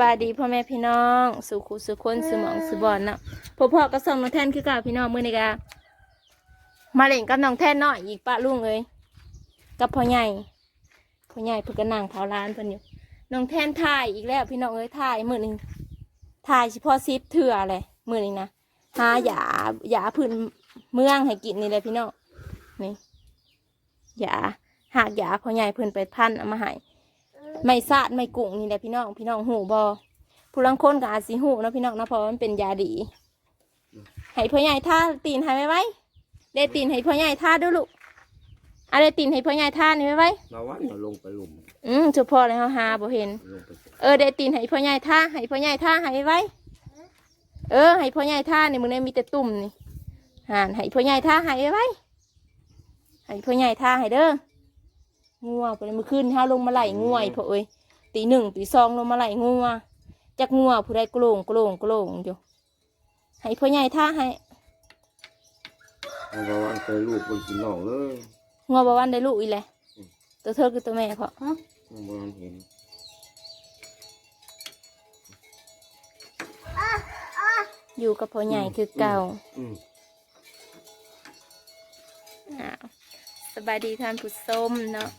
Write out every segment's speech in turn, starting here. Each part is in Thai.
บายดีพ่อแม่พี่น้อง สุขุสุคนสุหมองสุบอนเนาะพ่อพ่อก็ส่งน้องแท่นคือก่าพี่น้องมื้อนี้กะมาเล่นกับน้องแท่นเนาะอีกปะลุงเอ้ยกับพ่อใหญ่พ่อใหญ่เพิ่นก็นั่งเผาร้านเพิ่นอยู่น้องแท่นถ่ายอีกแล้วพี่น้องเอ้ยถ่ายมือหนึงถ่ายเฉพาะซิปเถื่อแหละมื้อนี้นะหาหยาหยาพื้นเมืองให้กินนี่แหละพี่น้องนี่หยาหากหยาพ่อใหญ่เพิ่นไปพันเอามาให้ ไม่ซาดไม่กุ้งนี่แหละพี่น้องพี่น้องหูบอผู้ลังคนกับอาจสิหูเนาะพี่น้องเนาะเพราะว่ามันเป็นยาดีให้พ่อใหญ่ท่าตีนให้ไว้ไว้ได้ตีนให้พ่อใหญ่ท่าด้วยลูกอะไรตีนให้พ่อใหญ่ท่านี่ไว้ไว้มาวัดเราลงไปหลุมอืมเฉพาะเลยเขาหาบ่เห็นลงไปเออได้ตีนให้พ่อใหญ่ท่าให้พ่อใหญ่ท่าให้ไว้ไว้ เออให้พ่อใหญ่ท่านี่มึงเนี่ยมีแต่ตุ่มนี่หานให้พ่อใหญ่ท่าให้ไว้ไว้ให้พ่อใหญ่ท่าให้เด้อ งัวไปเลยมื่อคืนห้าลงมาไหลงัวอีพ่อเอ้ยตีหนึ่งตีสองลงมาไหลงัวจักงัวผู้ใดโกลงโกลงโกลงอยู่ให้พ่อใหญ่ท่าให้เอามาวัดไปลูกบนกินน่องเลยงัวบาวันได้ลูกอีแหละตัวเธอคือตัวแม่เพาะเอามาเห็นอยู่กับพ่อใหญ่คือเก่าอืมอ้าวสบายดีท่านผู้ชมเนาะ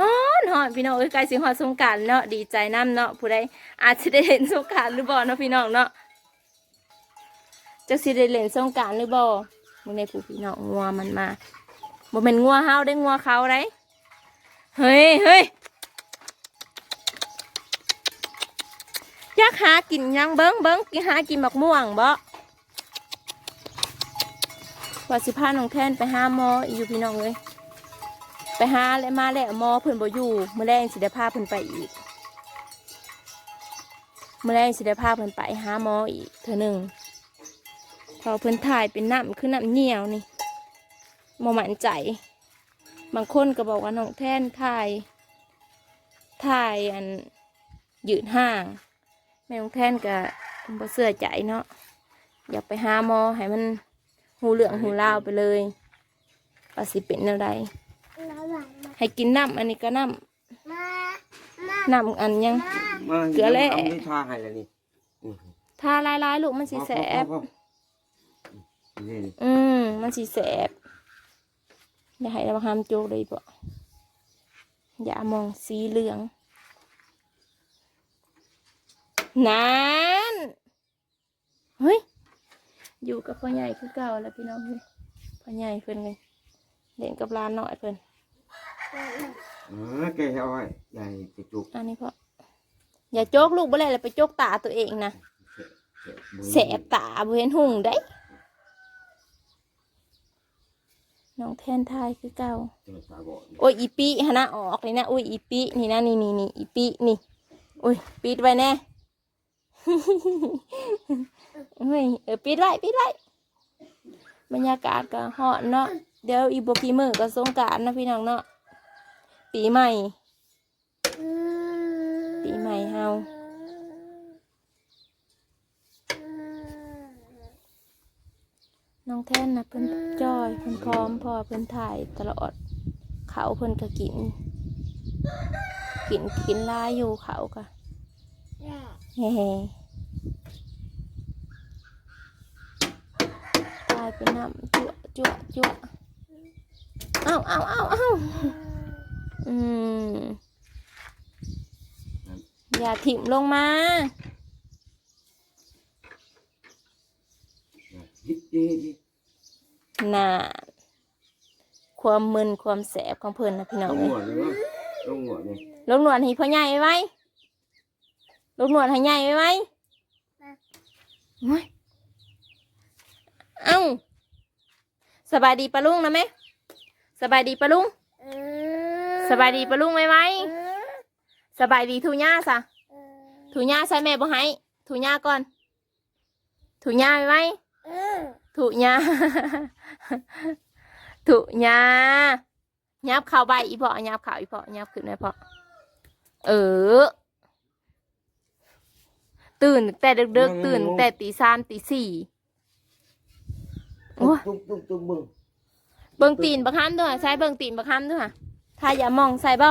ฮอนฮอนพี่น้องเอ้ยใกล้สิฮอดสงการเนาะดีใจน้ำเนาะผู้ใดอาจจะได้เห็นสงการหรือบ่เนาะพี่น้องเนาะจะสิได้เล่นสงการหรือบ่มึงในผู้พี่น้องงัวมันมาบ่เป็นงัวเฮาได้งัวเขาได้เฮ้ยเฮ้ยอยากหากินยังเบิ้งเบิ้งกินหากินบักม่วงบ่ว่าสิพาน้องแทนไปห้าหมออยู่พี่น้องเลย ไปหาแล้วมาแล้วมอเพิ่นบ่อยู่มื้อแรงสิได้พาเพิ่นไปอีกมื้อแรงสิได้พาเพิ่นไปหาหมออีกเทื่อหนึ่งพอเพิ่นถ่ายเป็นน้ำคือน้ำเหนียวนี่บ่มั่นใจ บางคนก็บอกว่าน้องแท่นถ่ายถ่ายอันยืดห่างแม่น้องแท่นก็บ่เสื่อใจเนาะอยากไปหาหมอให้มันหูเหลืองหูลาวไปเลยว่าสิเป็นอะไร ให้กินน้ำอันนี้ก็น้ำน้ำอันยังมาเกลือแร่าไม่ทาให้แล้วนี่อืมทาลายลายๆลูกมันสีแสบ พอพอพอนี่อืมมันสีแสบอย่าให้เราห้ามโจกเลยบ่อย่ามองสีเหลือง นั้นเฮ้ย อยู่กับพ่อใหญ่คือเก่าแล้วพี่น้องเฮ้ยพ่อใหญ่เพิ่นเลยเล่นกับร้านหน่อยเพิ่น อ่าแกเอาไว้ใหญ่จะจุกอันนี้พ่ออย่าโจกลูกบ่เลยแล้วไปโจกตาตัวเองนะแสบตาบ่เห็นหุ่งได้น้องแทนทายคือเก่าเจอตาบอดโอ้ยอีปีฮะนะออกเลยนะโอ้ยอีปีนี่นะนี่นี่นี่อีปีนี่โอ้ยปิดไว้แน่เฮ้ยเออปิดไว้ปิดไว้บรรยากาศก็ฮอตเนาะเดี๋ยวอีโบปีมือก็สงกรารนะพี่น้องเนาะ ปีใหม่ ปีใหม่เฮาน้องแท่นนะเพิ่นจอยเพิ่นพร้อมเพอเพิ่นถ่ายตลอด เขาเพิ่นก็กิน กินกินหลายอยู่เขาก็เฮ้ตายเป็นน้ำจั่วจั่วจั่วเอ้าเอ้าเอ้าเอ้า อืมอย่าถิ่มลงมาฮิตดีดีน่าความมึนความแสบของเพิ่นนะพี่น้ลองงเอ้หัยวเลยวะลงหัวนี่ลงหนวดให้พ่อใหญ่ไว้ลงหนวดให้ใหญ่ไว้โอ้ยเอ้าสบายดีปะลุงนะแม่สบายดีปะลุง สบายดีปะลุงไหมไหมสบายดีทูญ่าซะทูญ่าใส่แม่บ่ให้ทูญ่าก่อนทูญ่าไหมไหมทูญ่าทูญ่ายับเข่าใบอีพอยับเข่าอีพอยับขึ้นไหมพอเออ ตื่นแต่ดึกๆตื่นแต่ตีสามตีสี่โอ้ยตุ๊กตุ๊กตุ๊กบึ้งเบิ่งตีนบักฮัมด้วยใช้เบิ่งตีนบักฮัมด้วย ค่ะถ้าอย่ามองใส่บ่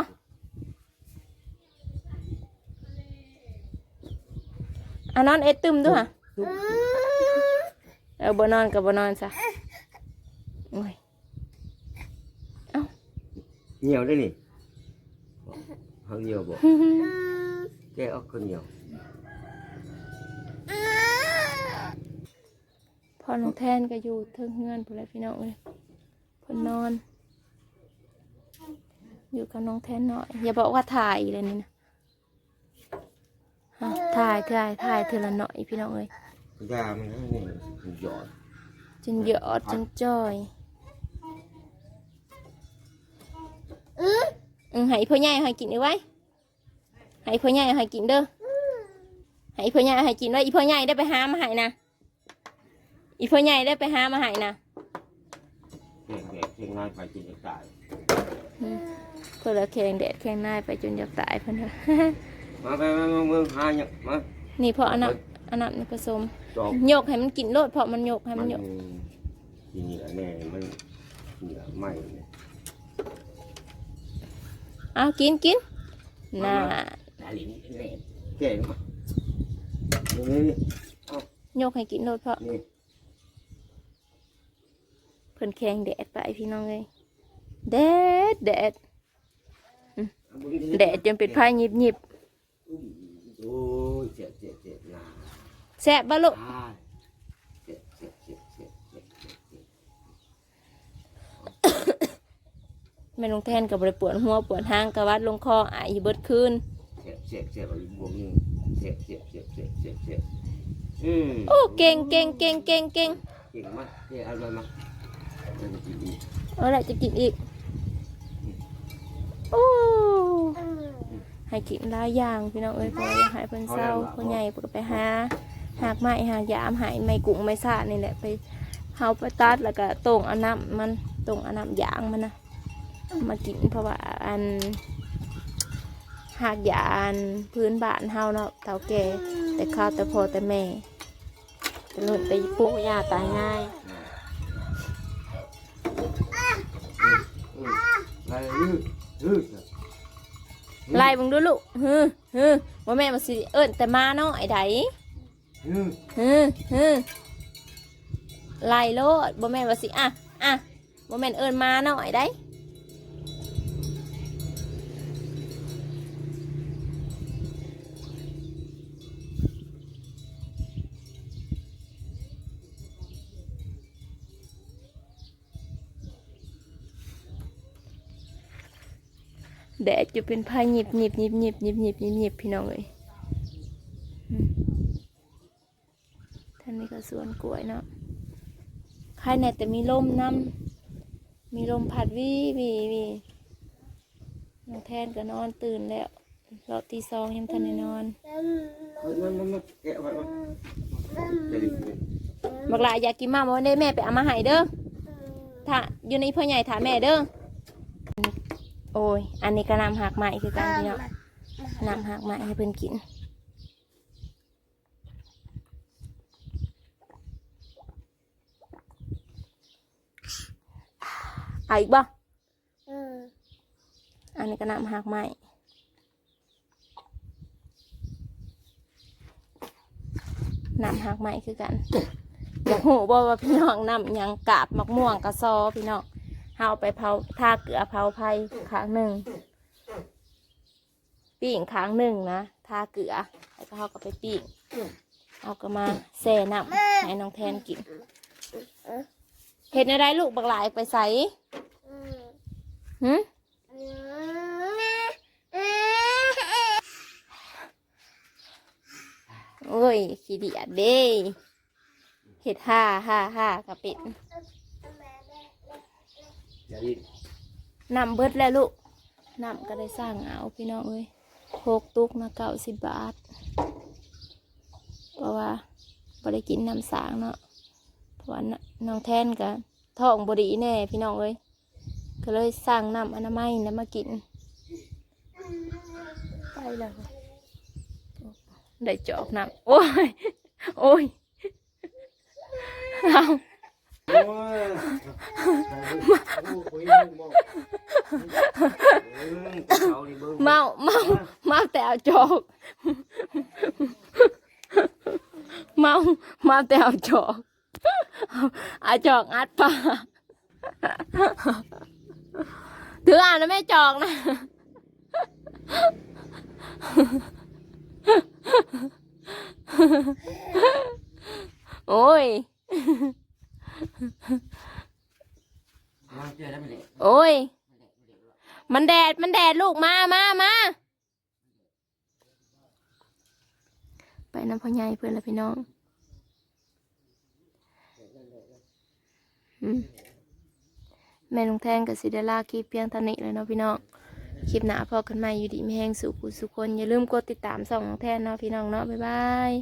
อะนอนเอ็ดตึมด้วยค่ะเออบ่นอนกับบ่นอนซะโอ้ยเหนียวได้นี่เขาเหนียวบ่แกเอาคนเหนียวพอน้องแทนก็อยู่เทิงเงื่อนพุ่นแหละพี่น้องเอ้ยเพิ่นนอน อยู่กับน้องแทนหน่อย อย่าบอกว่าถ่ายเลยนี่นะฮะถ่ายถ่ายถ่ายเธอละหน่อยพี่น้องเอ้ยยามันนั่นนี่มันหยอดจนเยอะจนจ้อยอืมให้พ่อใหญ่ให้กินเอาไว้ให้พ่อใหญ่ให้กินเด้อให้พ่อใหญ่ให้กินไว้อีพ่อใหญ่ได้ไปหามาให้นะอีพ่อใหญ่ได้ไปหามาให้นะแกงแดดแกงง่ายไปกินจะตาย เพื่อละแข่งแดดแข่งหน้ายไปจนอยากตายเพิ่นเถอะมาไปมามาเมืองหาเนี่ยมานี่เพราะอันนั้นอันนั้นนี่ผสมจอกโยกให้มันกินโลดเพราะมันโยกให้มัมันนโยกกินเหนียวแน่มันเหนียวไหมเนี่ยเอากินกินน่าตาลิ้นแน่แกงมานี่นี่โยกให้กินโลดเพราะนี่เพิ่นแข่งแดดไปพี่น้องเลยแดด แดดแดดจนเป็นพายหยิบหยิบโอ้ยเจ็บเจ็บเจ็บนะแซ่บบ้าลูกอ่าเจ็บเจ็บเจ็บเจ็บเจ็บเจ็บเจ็บแม่ลงแทนกับบริปวดหัวปวดหางกระวัดลงคออายอยู่เบิดคืนเจ็บเจ็บเจ็บอีกบวกหนึงเจ็บเจ็บเจ็บเจ็บเจ็บเจ็บอืมโอ้เก่งเก่งเก่งเก่งเก่งเก่งมากเก่งเอาเลยมาเราจะกินอีกเอาละจะกินอีกโอ้ ให้กินหลายอย่างพี่น้องเอ้ยเพออยากให้เพิ่นเศร้าคนใหญ่เพิ่นก็ไปหาหากไม้หายามหายไม้กุ้งไม้ซานี่แหละไปเฮาไปตัดแล้วก็ตรงเอาน้ำมันตรงเอาน้ำยางมันนะมากินเพราะว่าอันหากยาอันพื้นบ้านเฮาเนาะเฒ่าแก่แต่ข้าวแต่พอแต่แม่แต่ลุ่นแต่ปู่ย่าตายง่ายอะไรยืดยืด ไล่เบังดูลูกฮึฮึว่าแม่มาสิเอิ้นแต่มาเนาะไอ้ไดยืดฮึฮึไล่โลดบ่แม่นว่าสิอะอะบ่แม่นเอิ้นมาเนาะไอ้ได แดดจะเป็นพายิบหยิบหยิบหยิบหยิบหยิบหยิบหยิบพี่น้องเลยท่านนี้ก็สวนกล้วยเนาะใครไหนแต่มีลมน้ำมีลมผัดวีวีวีน้องแทนก็นอนตื่นแล้วเราตีซองยังทันได้นอนบักลาอยากกินมากวันได้แม่ไปเอามาให้เด้อถ้าอยู่ในพ่อใหญ่ถามแม่เด้อ โอ้ย อันนี้ก็นำหักใหม่คือกันพี่เนาะนำหักใหม่ให้เพิ่นกิน เอาอีกบ่อันนี้ก็นำหักใหม่นำหักใหม่คือกันอยากหูบ่ว่าพี่น้องนำหยังกาบมักม่วงกระซอพี่น้อง เฮาไปเผาทาเกลือเผาไผ่ครั้งหนึ่งปิ้งครั้งหนึ่งนะทาเกลือแล้วก็เฮาก็ไปปิ้งเอาก็มาแช่น้ำให้น้องแทนกินเห็ดอะไรลูกบักหลายไปใส่หืมโอ้ยขี้เดียดเด้เห็ดห่าห่าห่ากระเป็ด อย่ารีบนำเบิดแล้วลูกนำก็ได้สร้างเอาพี่น้องเอ้ยหกตุกนะเก้าสิบบาท เพราะว่าบริกินน้ำสางเนาะเพราะว่าน้องแทนกับท้องบดีแน่พี่น้องเอ้ยก็เลยสร้างน้ำอนามัยแล้วมากิน ไปแล้วได้จอกน้ำโอ้ย โอ้ยเอา เมาเมาเมาแต่เอาจอกเมาเมาแต่เอาจอกเอาจอกอัดปาถืออ่านแล้วไม่จอกนะโอ้ย มาเจอแล้วมันเลยโอ้ย มันแดด มันแดดลูก มา มา มา ไปน้ำพ่อใหญ่เพื่อนละพี่น้องอืมแม่ลุงแทงกับสิเดลาคลิปเพียงเท่านี้เลยเนาะพี่น้อง คลิปหน้าพอกันใหม่อยู่ดีไม่แห้งสู่ผู้สุคน อย่าลืมกดติดตามส่องน้องแทนเนาะพี่น้องเนาะ บ๊ายบาย